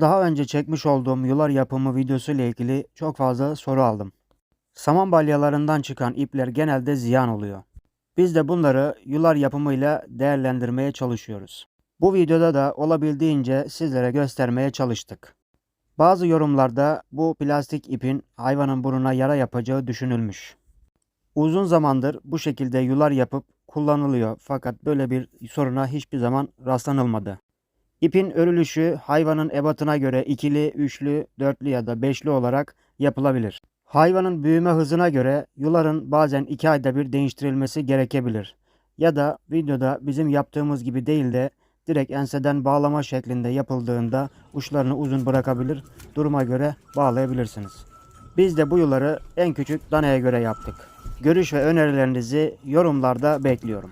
Daha önce çekmiş olduğum yular yapımı videosu ile ilgili çok fazla soru aldım. Saman balyalarından çıkan ipler genelde ziyan oluyor. Biz de bunları yular yapımıyla değerlendirmeye çalışıyoruz. Bu videoda da olabildiğince sizlere göstermeye çalıştık. Bazı yorumlarda bu plastik ipin hayvanın burnuna yara yapacağı düşünülmüş. Uzun zamandır bu şekilde yular yapıp kullanılıyor fakat böyle bir soruna hiçbir zaman rastlanılmadı. İpin örülüşü hayvanın ebatına göre ikili, üçlü, dörtlü ya da beşli olarak yapılabilir. Hayvanın büyüme hızına göre yuların bazen iki ayda bir değiştirilmesi gerekebilir. Ya da videoda bizim yaptığımız gibi değil de direkt enseden bağlama şeklinde yapıldığında uçlarını uzun bırakabilir, duruma göre bağlayabilirsiniz. Biz de bu yuları en küçük danaya göre yaptık. Görüş ve önerilerinizi yorumlarda bekliyorum.